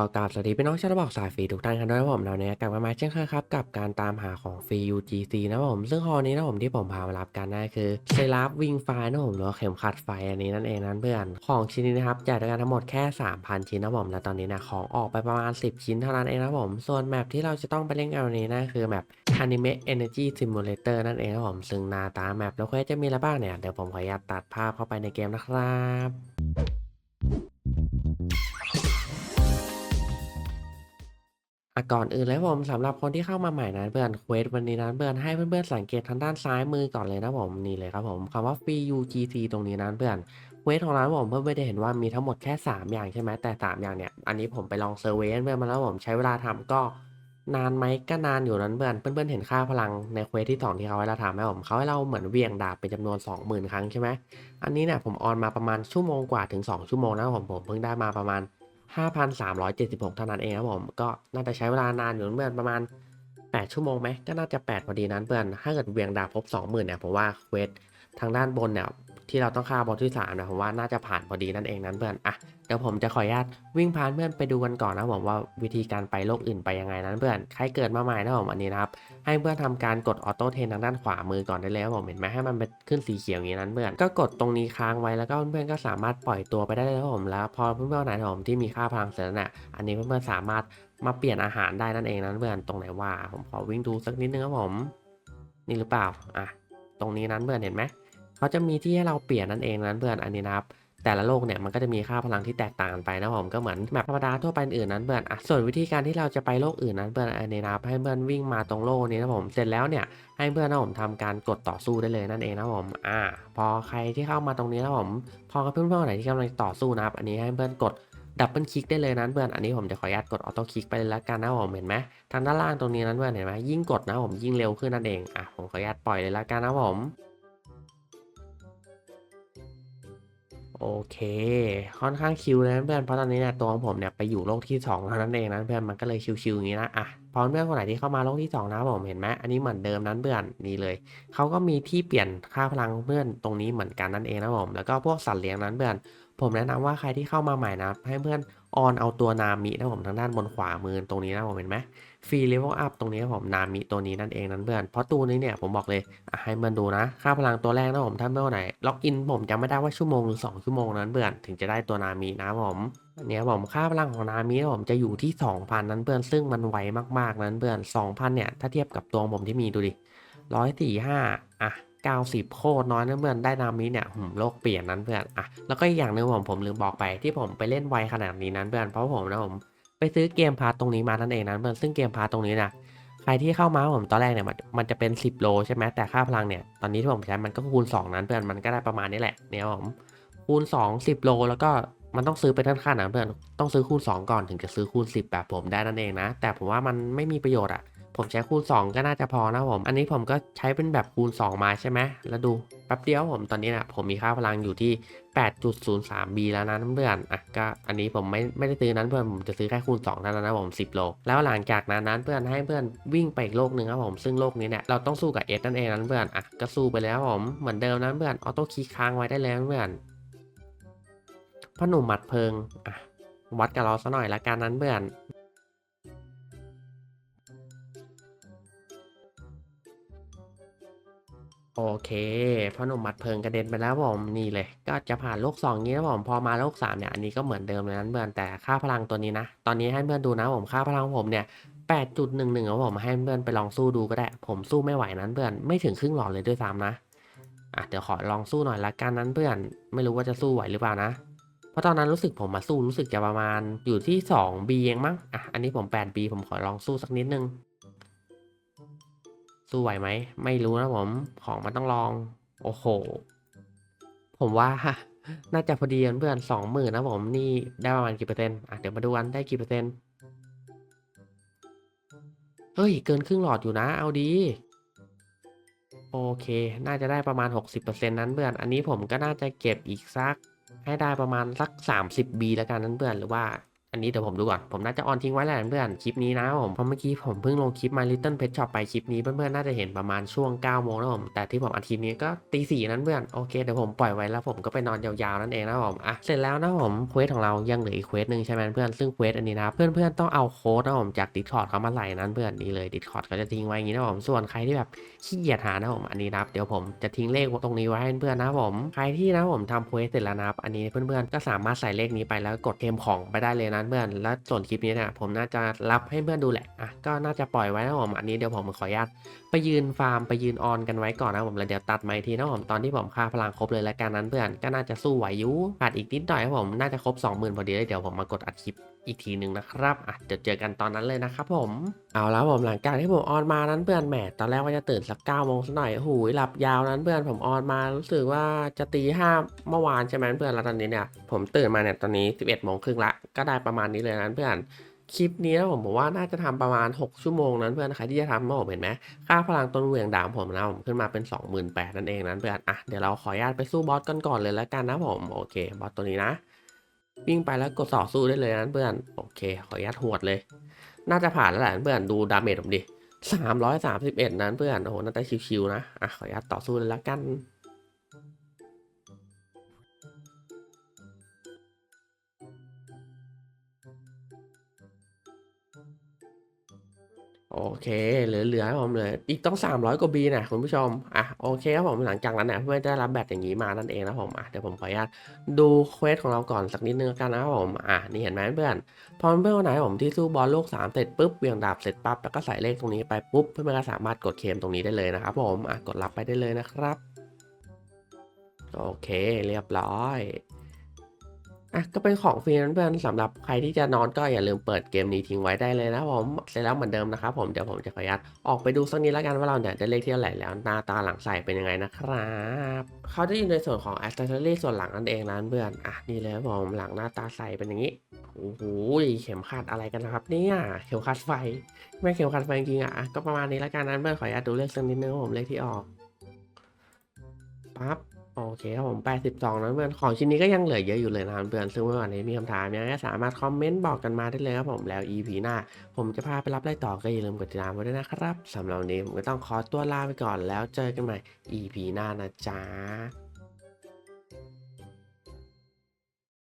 ก็กราบสวัสดีพี่น้องชาวระบอกสายฟรีทุกท่านกันด้วยผมเราเนี่ยกลับมาใหม่เช่นเคยครับกับการตามหาของฟรี UGC นะผมซึ่งฮอนี้นะผมที่ผมพามารับกันนั่นก็คือเซราฟวิงไฟนะผมหรือว่าเข็มขัดไฟอันนี้นั่นเองนั้นเพื่อนของชิ้นนี้นะครับจ่ายด้วยกันทั้งหมดแค่ 3,000 ชิ้นนะผมและตอนนี้นะของออกไปประมาณ 10 ชิ้นเท่านั้นเองนะผมส่วนแมปที่เราจะต้องไปเล่นกันวันนี้นะคือแมป Anime Energy Simulator นั่นเองนะผมซึ่งหน้าตาแมปแล้วเควสจะมีอะไรบ้างเนี่ยเดี๋ยวผมขออนุญาตตัดภาพเข้าไปในเกมนะครับ อะก่อนอื่นเลยผมสำหรับคนที่เข้ามาใหม่นะเพื่อนเควสวันนี้นะเพื่อนให้เพื่อนๆสังเกตทางด้านซ้ายมือก่อนเลยนะผมนี่เลยครับผมคำว่า free UGC ตรงนี้นะเพื่อนเควสของเรานผมเพื่อนไม่ได้เห็นว่ามีทั้งหมดแค่ 3 อย่างใช่ไหมแต่ 3 อย่างเนี่ยอันนี้ผมไปลองเซอร์เวยเพื่อนมาแล้วผมใช้เวลาทำก็นานไหมก็นานอยู่นั้นเพื่อนเพื่อนๆเห็นค่าพลังในเควสที่สองที่เขาให้เราทำไหมผมเขาให้เราเหมือนเวียงดาบเป็นจำนวน 20,000 ครั้งใช่ไหมอันนี้เนี่ยผมออนมาประมาณชั่วโมงกว่าถึง 2 ชั่วโมงนะผมผมเพิ่งได้มาประมาณ 5,376 เท่านั้นเองครับผม ก็น่าจะใช้เวลานานอยู่เพื่อนประมาณ 8 ชั่วโมงไหมก็น่าจะ 8 พอดีนั้นเพื่อน ถ้าเกิดเวียงดาบครบ 20,000เนี่ยผมว่าเควสทางด้านบนเนี่ย ที่เราต้องฆ่าบอสที่3เนี่ยผมว่าน่าจะผ่านพอดีนั่นเองนั้นเพื่อนอะเดี๋ยวผมจะขออนุญาตวิ่งพานเพื่อนไปดูกันก่อนนะผมว่าวิธีการไปโลกอื่นไปยังไงนั้นเพื่อนใครเกิดมาใหม่นะผมอันนี้นะครับให้เพื่อนทำการกดออโต้เทนทางด้านขวามือก่อนได้เลยครับผมเห็นไหมให้มันเป็นขึ้นสีเขียวอย่างนี้นั้นเพื่อนก็กดตรงนี้ค้างไว้แล้วก็เพื่อนๆก็สามารถปล่อยตัวไปได้เลยครับผมแล้ว พอเพื่อนๆไหนผมที่มีค่าพลังเสร็จนี่ยอันนี้เพื่อนๆสามารถมาเปลี่ยนอาหารได้นั่นเองนั้นเพื่อนตรงไหนว่าผมขอวิ่งดูสักนิดนึงครับผม นี่หรือเปล่าอะตรงนี้นั้นเพื่อนเห็นไหม เขาจะมีที่ให้เราเปลี่ยนนั่นเองนั้นเพื่อนอันนี้นะครับแต่ละโลกเนี่ยมันก็จะมีค่าพลังที่แตกต่างกันไปนะผมก็เหมือนแบบธรรมดาทั่วไปอื่นนั้นเพื่อนอะส่วนวิธีการที่เราจะไปโลกอื่นนั้นเพื่อนอันนี้นะครับให้เพื่อนวิ่งมาตรงโลกนี้นะผมเสร็จแล้วเนี่ยให้เพื่อนนะผมทำการกดต่อสู้ได้เลยนั่นเองนะผมอ่า พอใครที่เข้ามาตรงนี้นะผมพอเพื่อนเพื่อนๆไหนที่กำลังต่อสู้นะครับอันนี้ให้เพื่อนกดดับเบิลคลิกได้เลยนั้นเพื่อนอันนี้ผมจะขออนุญาตกดออโต้คลิกไปเลยละกันนะผมเห็นไหมทางด้านล่างตรงนี้นั้นเพื่อนเห็นไหมยิ่งกดนะผมยิ่งเร็วขึ้นนั่นเองอะผมขออนุญาตปล่อยเลยละกันนะผม โอเค ค่อนข้างชิลเลยนะเพื่อน เพราะตอนนี้เนี่ยตัวของผมเนี่ยไปอยู่โลกที่2เท่านั้นเองนะเพื่อน มันก็เลยชิลๆอย่างนี้นะ อะพอเพื่อนคนไหนที่เข้ามาโลกที่2นะผมเห็นไหมอันนี้เหมือนเดิมนั้นเพื่อนนี่เลย เขาก็มีที่เปลี่ยนค่าพลังเพื่อนตรงนี้เหมือนกันนั่นเองนะผม แล้วก็พวกสัตว์เลี้ยงนั้นเพื่อน ผมแนะนำว่าใครที่เข้ามาใหม่นะให้เพื่อนออนเอาตัวนามินะผมทางด้านบนขวามือตรงนี้นะผมเห็นไหม ฟรีเลเวลอัพตรงนี้ครับผมนามิตัวนี้นั่นเองนั้นเพื่อนเพราะตัวนี้เนี่ยผมบอกเลยให้เพื่อนดูนะ ค่าพลังตัวแรกนะผมถ้าเมื่อไหร่ล็อกอินผมจำไม่ได้ว่าชั่วโมงหรือ2ชั่วโมงนั้นเพื่อนถึงจะได้ตัวนามินะผมเนี้ยผมค่าพลังของนามินะผมจะอยู่ที่ 2,000 นั้นเพื่อนซึ่งมันไวมากๆนั้นเพื่อน2,000เนี่ยถ้าเทียบกับตัวผมที่มีดูดิร้อยสี่ห้าอะ90 โคตรน้อยนะเพื่อนได้นามิเนี่ยหืมโลกเปลี่ยนนั้นเพื่อนอะแล้วก็อีกอย่างหนึ่งผมผมลืมบอกไปที่ผมไปเล่นไวขนาดนี้นั้นเพื่อนเพราะผมนะผม ไปซื้อเกมพาร์ตตรงนี้มานั่นเองนะเพื่อนซึ่งเกมพาร์ตตรงนี้นะใครที่เข้ามาผมตอนแรกเนี่ยมันมันจะเป็น 10 โลใช่ไหมแต่ค่าพลังเนี่ยตอนนี้ที่ผมใช้มันก็คูณ 2 นั้นเพื่อนมันก็ได้ประมาณนี้แหละเนี่ยผมคูณ 2 10 โลแล้วก็มันต้องซื้อไปด้านข้านะเพื่อนต้องซื้อคูณ 2 ก่อนถึงจะซื้อคูณ 10 แบบผมได้นั่นเองนะ แต่ผมว่ามันไม่มีประโยชน์อะ ผมใช้คูณ 2 ก็น่าจะพอนะผม อันนี้ผมก็ใช้เป็นแบบคูณ 2 มาใช่ไหมแล้วดูแป๊บเดียวผมตอนนี้นะผมมีค่าพลังอยู่ที่ 8.03B แล้วนะเพื่อนอะก็อันนี้ผมไม่ไม่ได้ซื้อนั้นเพื่อนผมจะซื้อแค่คูณ2เท่านั้นนะผม 10 โล แล้วหลังจากนั้นนั้นเพื่อนให้เพื่อนวิ่งไปอีกโลกหนึ่งครับผมซึ่งโลกนี้เนี่ยเราต้องสู้กับเอสนั่นเองนั้นเพื่อนอะก็สู้ไปแล้วผมเหมือนเดิมนั้นเพื่อนออโต้คลิกค้างไว้ได้แล้วเพื่อนพ่อหนุ่มหมัดเพลิงอะวัดกับเราซะหน่อยละกันนั้นเพื่อน โอเคพ่อหนุ่มมัดเพลิงกระเด็นไปแล้วผมนี่เลย ก็จะผ่านโลก2นี้นะผมพอมาโลก3เนี่ยอันนี้ก็เหมือนเดิมเลยนั้นเพื่อนแต่ค่าพลังตัวนี้นะ ตอนนี้ให้เพื่อนดูนะผมค่าพลังผมเนี่ย8.11ครับผมให้เพื่อนไปลองสู้ดูก็ได้ ผมสู้ไม่ไหวนั้นเพื่อนไม่ถึงครึ่งหลอดเลยด้วยซ้ำนะอะเดี๋ยวขอลองสู้หน่อยละกันนั้นเพื่อนไม่รู้ว่าจะสู้ไหวหรือเปล่านะเพราะตอนนั้นรู้สึกผมมาสู้รู้สึกจะประมาณอยู่ที่ 2B เองมั้งอะอันนี้ผม 8B ผมขอลองสู้สักนิดนึง สู้ไหวไหม ไม่รู้นะผม ของมันต้องลอง โอ้โห ผมว่า น่าจะพอดีเพื่อนสองหมื่นนะผม นี่ได้ประมาณกี่เปอร์เซ็นต์อะเดี๋ยวมาดูกันได้กี่เปอร์เซ็นต์ เฮ้ย เกินครึ่งหลอดอยู่นะ เอาดี โอเค น่าจะได้ประมาณ 60%นั้นเพื่อน อันนี้ผมก็น่าจะเก็บอีกสัก ให้ได้ประมาณสัก 30B แล้วกันนั้นเพื่อน หรือว่า อันนี้เดี๋ยวผมดูก่อน ผมน่าจะออนทิ้งไว้แหละเพื่อนคลิปนี้นะผม เพราะเมื่อกี้ผมเพิ่งลงคลิป My Little Pet Shop ไปคลิปนี้เพื่อนๆน่าจะเห็นประมาณช่วง9โมงนะผม แต่ที่ผมอัดคลิปนี้ก็ตีสี่นั้นเพื่อน โอเคเดี๋ยวผมปล่อยไว้แล้วผมก็ไปนอนยาวๆนั่นเองนะผม อะเสร็จแล้วนะผมเควสของเรายังเหลืออีกเควสหนึ่งใช่ไหมเพื่อนซึ่งเควสอันนี้นะเพื่อนๆต้องเอาโค้ดนะผมจาก Discord เขามาใส่นั้นเพื่อนนี่เลย Discord ก็จะทิ้งไว้อย่างนี้นะผม ส่วนใครที่แบบขี้เกียจหานะผมอันนี้นะครับเดี๋ยวผมจะทิ้งเลขตรงนี้ไว้ให้เพื่อนนะผม ใครที่นะผมทำเควสเสร็จแล้วนะอันนี้เพื่อนๆก็สามารถใส่เลขนี้ไปแล้วกดเทมของไปได้เลยนะเพื่อน แล้วส่วนคลิปนี้เนี่ยผมน่าจะรับให้เพื่อนดูแหละอะก็น่าจะปล่อยไว้นะผมอันนี้เดี๋ยวผมขออนุญาตไปยืนฟาร์มไปยืนออนกันไว้ก่อนนะผมแล้วเดี๋ยวตัดไม้ทีนะผมตอนที่ผมค่าพลังครบเลยแล้วกันนั้นเพื่อนก็น่าจะสู้ไหวอยุขาดอีกนิดหน่อยครับผมน่าจะครบ20,000พอดีเลยเดี๋ยวผมมากดอัดคลิป อีกทีหนึ่งนะครับอะเดี๋ยวเจอกันตอนนั้นเลยนะครับผมเอาแล้วผมหลังจากที่ผมออนมานั้นเพื่อนแหมตอนแรกว่าจะตื่นสักเก้าโมงสักหน่อยหูยหลับยาวนั้นเพื่อนผมออนมารู้สึกว่าจะตีห้าเมื่อวานใช่ไหมเพื่อนแล้วตอนนี้เนี่ยผมตื่นมาเนี่ยตอนนี้11โมงครึ่งละก็ได้ประมาณนี้เลยนั้นเพื่อนคลิปนี้ผมบอกว่าน่าจะทำประมาณ 6 ชั่วโมงนั้นเพื่อนใครที่จะทำนะผมเห็นไหมค่าพลังต้นเหวี่ยงดามผมนะผมขึ้นมาเป็น 28,000นั่นเองนั้นเพื่อนอะเดี๋ยวเราขออนุญาตไปสู้บอสกันก่อนเลยแล้วกันนะผมโอเคบอสตัวนี้นะ วิ่งไปแล้วกดต่อสู้ได้เลยนะเพื่อน โอเค ขอยัดหวดเลย น่าจะผ่านแล้วแหละเพื่อนดูดาเมจผมดิสามร้อยสามสิบเอ็ดนั้นเพื่อน โอ้โห น่าจะชิวๆนะ อะ ขอยัดตต่อสู้เลยแล้วกัน โอเคเหลือๆให้ผมเลยอีกต้อง 300 กว่าบีนะคุณผู้ชมอะโอเคครับผมหลังจากนั้นเนี่ยเพื่อนได้รับแบตอย่างนี้มานั่นเองนะผมอะเดี๋ยวผมขออนุญาตดูเควสของเราก่อนสักนิดนึงกันนะครับผมอะนี่เห็นไหมเพื่อนพอเพื่อนคนไหนผมที่สู้บอลโลก 3 เสร็จปุ๊บเบี่ยงดาบเสร็จปั๊บแล้วก็ใส่เลขตรงนี้ไปปุ๊บเพื่อนๆก็สามารถกดเคมตรงนี้ได้เลยนะครับผมอะกดรับไปได้เลยนะครับ โอเคเรียบร้อย อะก็เป็นของฟรีนั้นเพื่อนสำหรับใครที่จะนอนก็อย่าลืมเปิดเกมนี้ทิ้งไว้ได้เลยนะผมเสร็จแล้วเหมือนเดิมนะครับผมเดี๋ยวผมจะขออนุญาตออกไปดูสักนิดแล้วกันว่าเราเนี่ยได้เลขที่เท่าไหร่แล้วหน้าตาหลังใส่เป็นยังไงนะครับเขาจะอยู่ในส่วนของ a c c e s s o r y ส่วนหลังนั่นเองนะเพื่อนอะนี่เลยผมหลังหน้าตาใส่เป็นอย่างนี้โอ้โหเข็มขัดอะไรกันนะครับเนี่ยเข็มขัดไฟไม่เข็มขัดไฟจริงอะก็ประมาณนี้แล้วกันนะเพื่อนขออนุญาตดูเลขสักนิดนึงผมเลขที่ออกปั๊บ โอเคครับผม 82นะเพื่อนของชิ้นนี้ก็ยังเหลือเยอะอยู่เลยนะครับเพื่อน ซึ่งเมื่อวานนี้มีคำถามยังไงสามารถคอมเมนต์บอกกันมาได้เลยครับผม แล้ว EP หน้า ผมจะพาไปรับไล่ต่อก็อย่าลืมกดติดตามไว้ด้วยนะครับสำหรับวันนี้ผมก็ต้องขอตัวลาไปก่อนแล้วเจอกันใหม่ EP หน้านะจ๊ะ